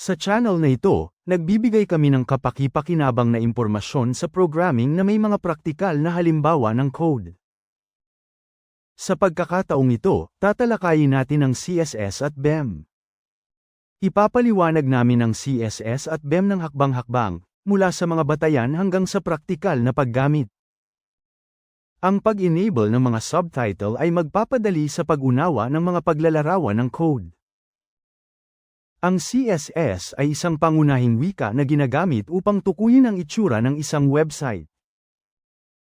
Sa channel na ito, nagbibigay kami ng kapaki-pakinabang na impormasyon sa programming na may mga praktikal na halimbawa ng code. Sa pagkakataong ito, tatalakayin natin ang CSS at BEM. Ipapaliwanag namin ang CSS at BEM ng hakbang-hakbang, mula sa mga batayan hanggang sa praktikal na paggamit. Ang pag-enable ng mga subtitle ay magpapadali sa pag-unawa ng mga paglalarawan ng code. Ang CSS ay isang pangunahing wika na ginagamit upang tukuyin ang itsura ng isang website.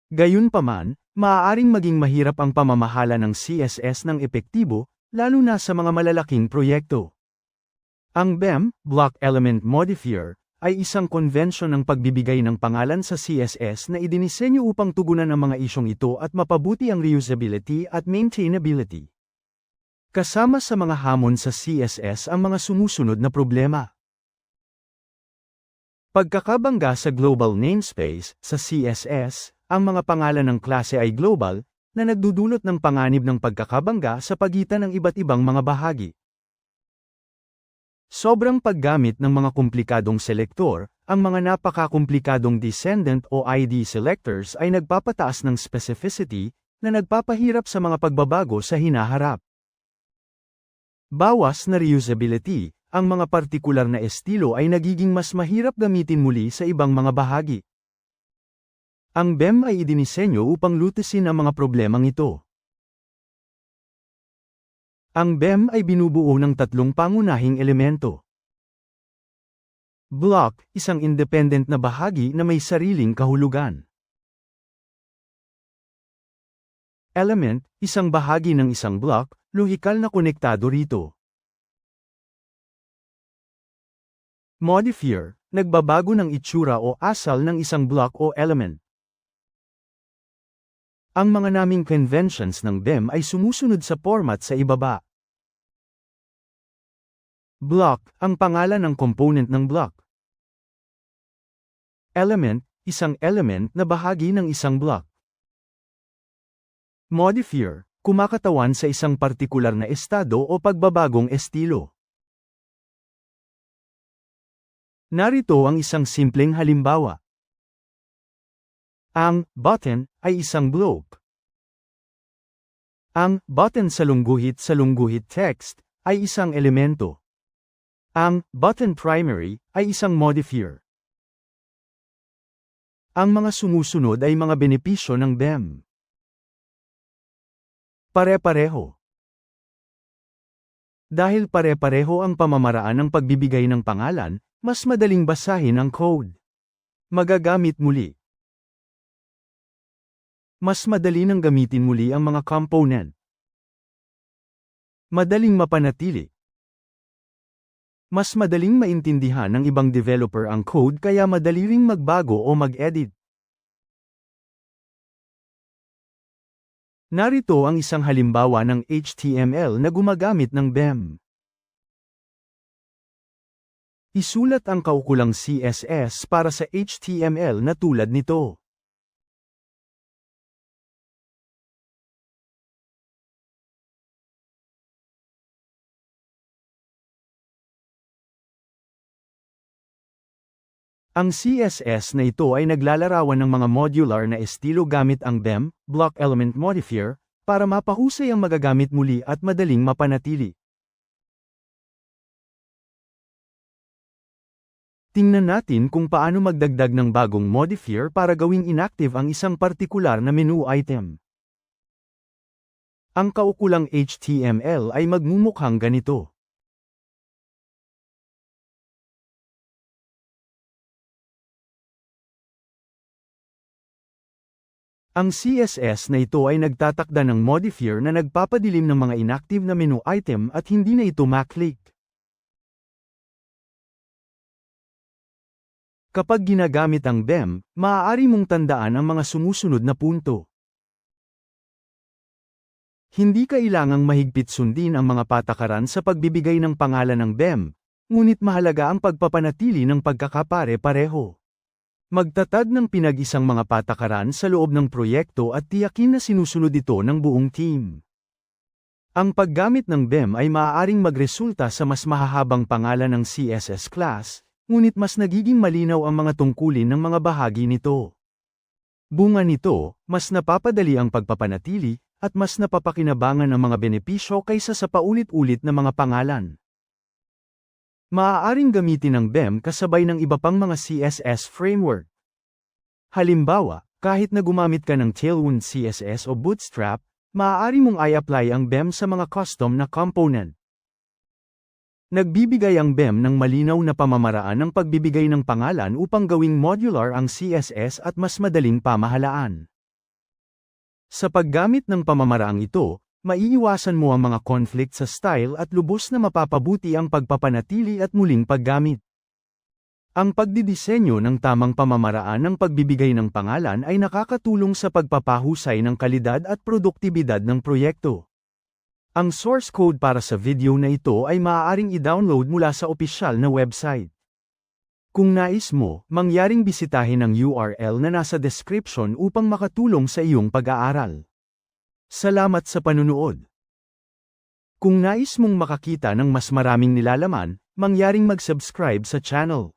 Gayunpaman, maaaring maging mahirap ang pamamahala ng CSS ng epektibo, lalo na sa mga malalaking proyekto. Ang BEM, Block Element Modifier, ay isang konvensyon ng pagbibigay ng pangalan sa CSS na idinisenyo upang tugunan ang mga isyong ito at mapabuti ang reusability at maintainability. Kasama sa mga hamon sa CSS ang mga sumusunod na problema. Pagkakabangga sa global namespace, sa CSS, ang mga pangalan ng klase ay global, na nagdudulot ng panganib ng pagkakabangga sa pagitan ng iba't ibang mga bahagi. Sobrang paggamit ng mga komplikadong selektor, ang mga napakakomplikadong descendant o ID selectors ay nagpapataas ng specificity, na nagpapahirap sa mga pagbabago sa hinaharap. Bawas na reusability, ang mga partikular na estilo ay nagiging mas mahirap gamitin muli sa ibang mga bahagi. Ang BEM ay idinisenyo upang lutasin ang mga problemang ito. Ang BEM ay binubuo ng tatlong pangunahing elemento. Block, isang independent na bahagi na may sariling kahulugan. Element, isang bahagi ng isang block, lohikal na konektado rito. Modifier, nagbabago ng itsura o asal ng isang block o element. Ang mga naming conventions ng BEM ay sumusunod sa format sa ibaba. Block, ang pangalan ng component ng block. Element, isang element na bahagi ng isang block. Modifier, kumakatawan sa isang partikular na estado o pagbabagong estilo. Narito ang isang simpleng halimbawa. Ang button ay isang block. Ang button sa lungguhit sa lungguhit text ay isang elemento. Ang button primary ay isang modifier. Ang mga sumusunod ay mga benepisyo ng BEM. Pare-pareho. Dahil pare-pareho ang pamamaraan ng pagbibigay ng pangalan, mas madaling basahin ang code. Magagamit muli. Mas madali nang gamitin muli ang mga component. Madaling mapanatili. Mas madaling maintindihan ng ibang developer ang code kaya madali ring magbago o mag-edit. Narito ang isang halimbawa ng HTML na gumagamit ng BEM. Isulat ang kaukulang CSS para sa HTML na tulad nito. Ang CSS na ito ay naglalarawan ng mga modular na estilo gamit ang BEM, Block Element Modifier, para mapahusay ang magagamit muli at madaling mapanatili. Tingnan natin kung paano magdagdag ng bagong modifier para gawing inactive ang isang partikular na menu item. Ang kaukulang HTML ay magmumukhang ganito. Ang CSS na ito ay nagtatakda ng modifier na nagpapadilim ng mga inactive na menu item at hindi na ito maklik. Kapag ginagamit ang BEM, maaari mong tandaan ang mga sumusunod na punto. Hindi kailangang mahigpit sundin ang mga patakaran sa pagbibigay ng pangalan ng BEM, ngunit mahalaga ang pagpapanatili ng pagkakapare-pareho. Magtatag ng pinag-isang mga patakaran sa loob ng proyekto at tiyakin na sinusunod ito ng buong team. Ang paggamit ng BEM ay maaaring magresulta sa mas mahahabang pangalan ng CSS class, ngunit mas nagiging malinaw ang mga tungkulin ng mga bahagi nito. Bunga nito, mas napapadali ang pagpapanatili, at mas napapakinabangan ang mga benepisyo kaysa sa paulit-ulit na mga pangalan. Maaaring gamitin ng BEM kasabay ng iba pang mga CSS framework. Halimbawa, kahit na gumamit ka ng Tailwind CSS o Bootstrap, maaari mong i-apply ang BEM sa mga custom na component. Nagbibigay ang BEM ng malinaw na pamamaraan ng pagbibigay ng pangalan upang gawing modular ang CSS at mas madaling pamahalaan. Sa paggamit ng pamamaraang ito, maiiwasan mo ang mga conflict sa style at lubos na mapapabuti ang pagpapanatili at muling paggamit. Ang pagdidisenyo ng tamang pamamaraan ng pagbibigay ng pangalan ay nakakatulong sa pagpapahusay ng kalidad at produktibidad ng proyekto. Ang source code para sa video na ito ay maaaring i-download mula sa opisyal na website. Kung nais mo, mangyaring bisitahin ang URL na nasa description upang makatulong sa iyong pag-aaral. Salamat sa panunood. Kung nais mong makakita ng mas maraming nilalaman, mangyaring mag-subscribe sa channel.